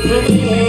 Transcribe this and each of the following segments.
Thank you.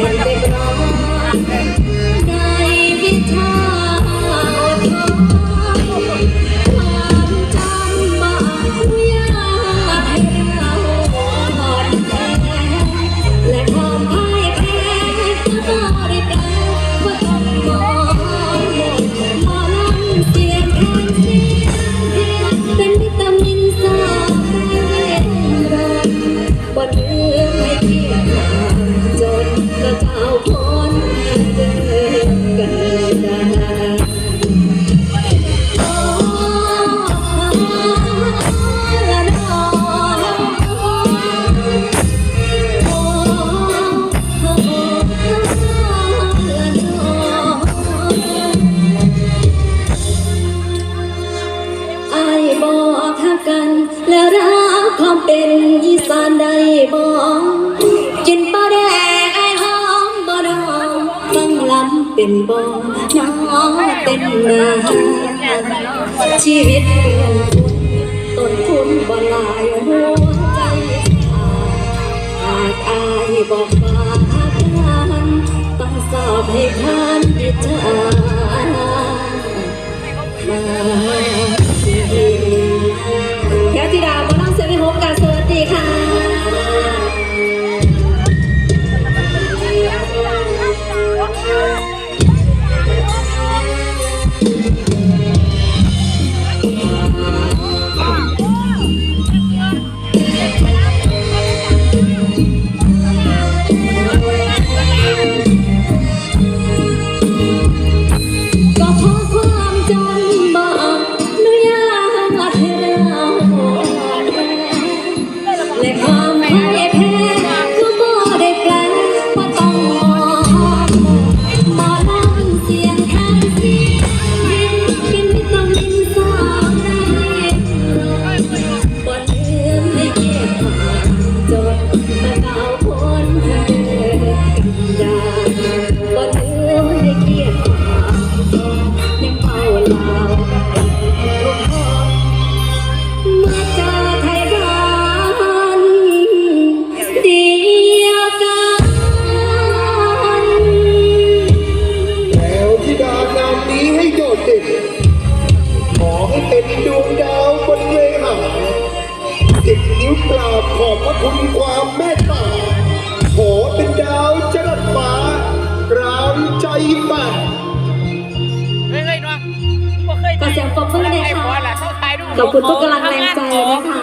เป็นบ่น้อเป็นนาชีวิต ขอบคุณทุกกำลังแรงใจนะคะ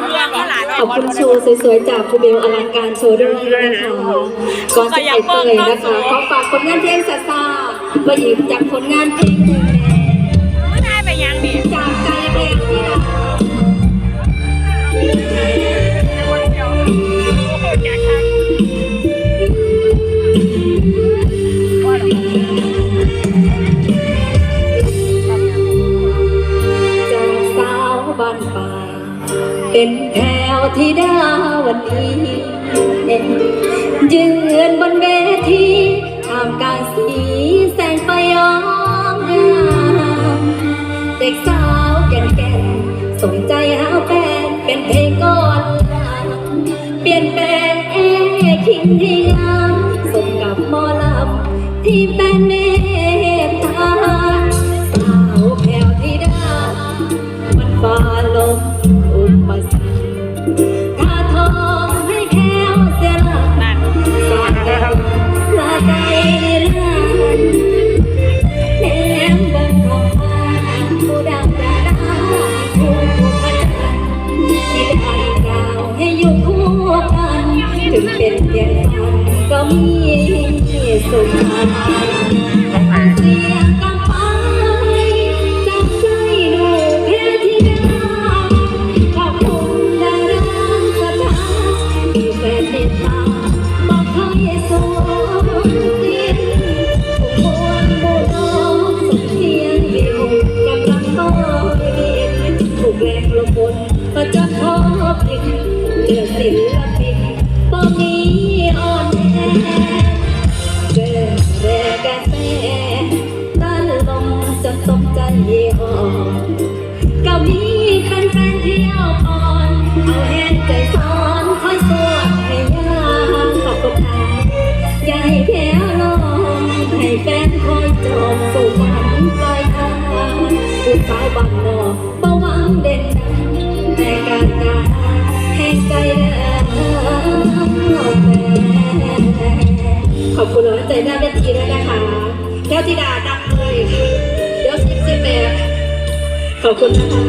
ขอบคุณโชว์สวยๆจากคุณเบลอลังการโชว์ด้วยนะคะก่อนจะไปเตยนะคะ ขอฝากผลงานเพลงซาซาไปหยิบจากผลงานเพลง็นแถวที่ดาวันนี้ยืนบนเวทีทำกลางสีแสงไฟยอมงามเด็กสาวแก่นแก่สนใจหาแฟนเป็นเพลงก่อนเปลี่ยนแปลงแอคิงที่งามสมกับมอลำที่ กำลังมองเห็นถูกแรงลมบนประจันทอบผิดเดือดสิลปินตอนนี้อ่อนแอเกิดแรงกระแสด้านลมจะตกใจอ่อนก็มีเป็นแฟนเที่ยวอ่อนเอาแหนใจซ้อนคอยสวดให้ยาขอบกุณค่อย่าให้แพ้ สาวบางนอกบ่หวังเด่นดังในการงาแห่งใจแล้วขอบคุณน้องใจแน้าเวทีด้วยนะคะแก้วจีดาดังเลยเดี๋ยวซิปซิปแม่ขอบคุณนะคะ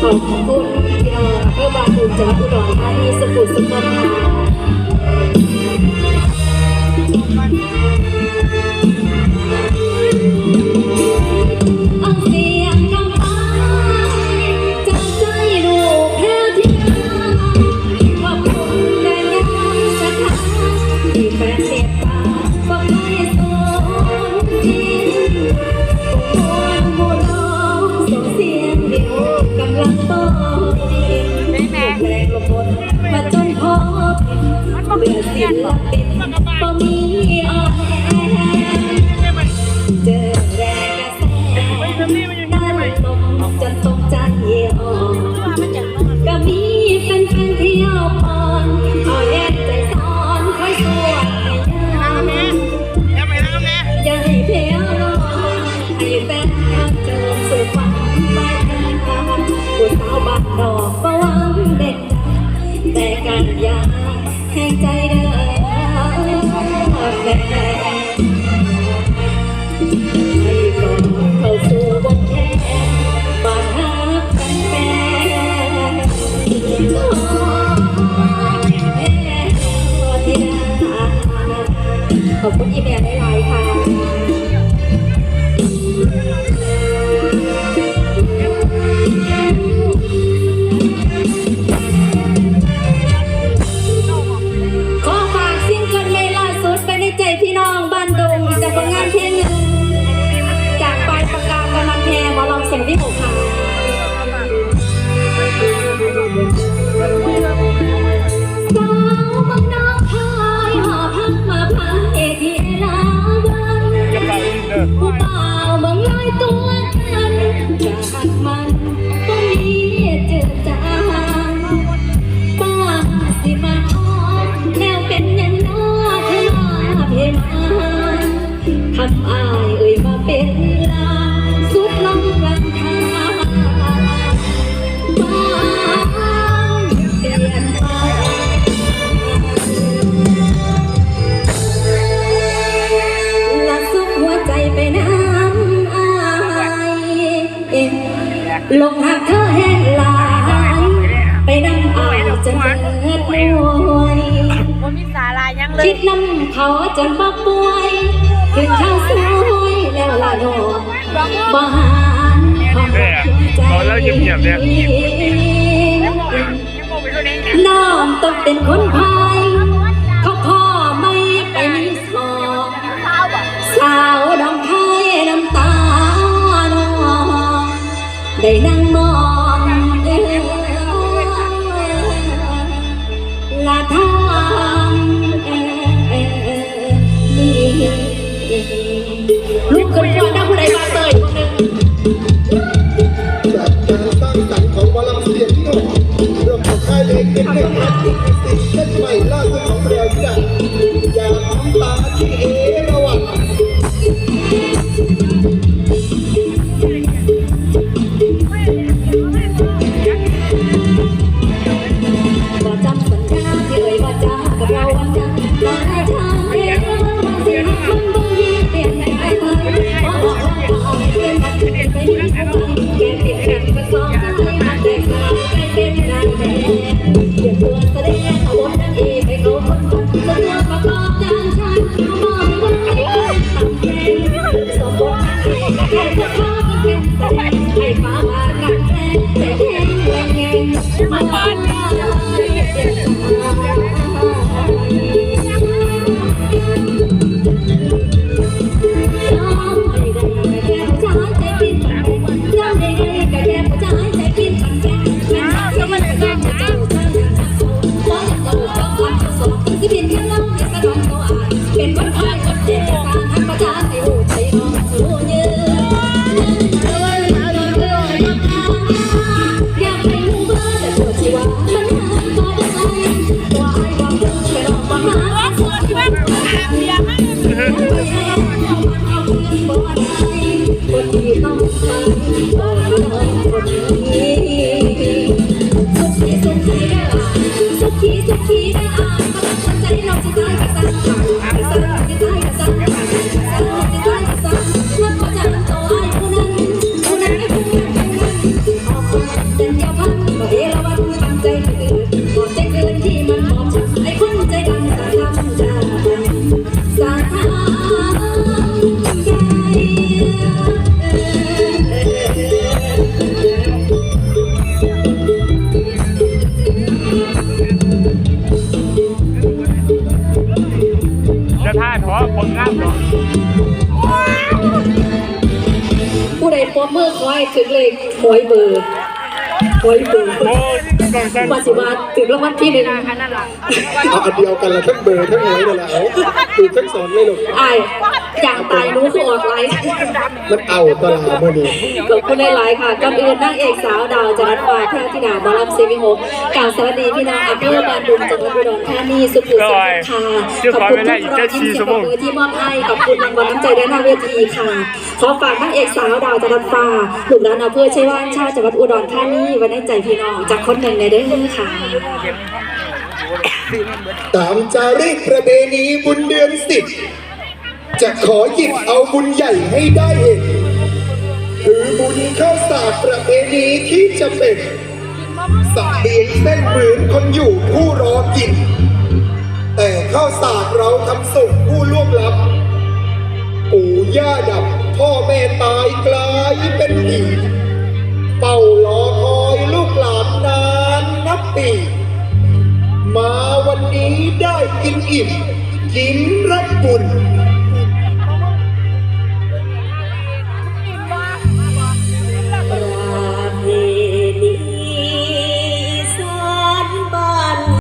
ขอบคุณพี่น้อเพื่อบานบุญจากอุดรธานีสมุทรสงคราม ยงที่หกค่ะาวบางนาคายหอพักมาพันเอทีลาวันผู้บ่าบางลอยตัวกันจะหักมัน ลงหักเธอแห้งลายไปนำเอาจนเกิดมวยงเลยคิดนำเขาจนบักป่วยขึ้นข้าวสวยแล้วลาโนบ่หานความใจน้องต้องเป็นคนพา để nắng mòn là than lúc cần qua đâu lại vào đời con Hãy subscribe cho kênh Ghiền Mì Gõ Để không bỏ lỡ những video hấp dẫn จะได้แยกเขาไว้นั่นเองให้เขาคนคนจะได้ บมือคอยถึงเลขหวยเบอร์หวยเบอร์โอ้ยต้องสั่นมาสิมาถึงรางวัลที่หนึ่งอันนั้นล่ะเอาอันเดียวกันละทั้งเบอร์ทั้งหวยนั่นแหละเอาดูทั้งสองเลยลูกอาย อย่างตายรู้คือออกไลฟ์มันเอาตลาดมาเนี่ยขอบคุณหลายๆค่ะก่อนอื่นนางเอกสาวดาวจรัสวาแพทย์ธิดาบอลลัมซีวิหกกล่าวสวัสดีพี่น้องอำเภอบานดุงจังหวัดอุดรธานีสุขุมสุขค่ะขอบคุณทุกรอยยิ้มเสียงปรบมือที่มอบให้ขอบคุณรางวัลน้ำใจด้านหน้าเวทีค่ะขอฝากนางเอกสาวดาวจรัสฟ้าหนุ่มร้านอำเภอชัยว่านชาวจังหวัดอุดรธานีไวันในใจพี่น้องจากคนหนึ่งในเด้อค่ะตามจารีตประเพณีบุญเดือนสิบ จะขอหยิบเอาบุญใหญ่ให้ได้เห็นคือบุญข้าวสากประเพณีที่จะเป็นสักเบียงเส้นเหมือนคนอยู่ผู้รอกิน แต่ข้าวสากเราทำส่งผู้ล่วงลับ ปู่ย่าดับพ่อแม่ตายกลายเป็นผีเป่ารอคอยลูกหลานนานนับปีมาวันนี้ได้กินอิ่มกินรับบุญ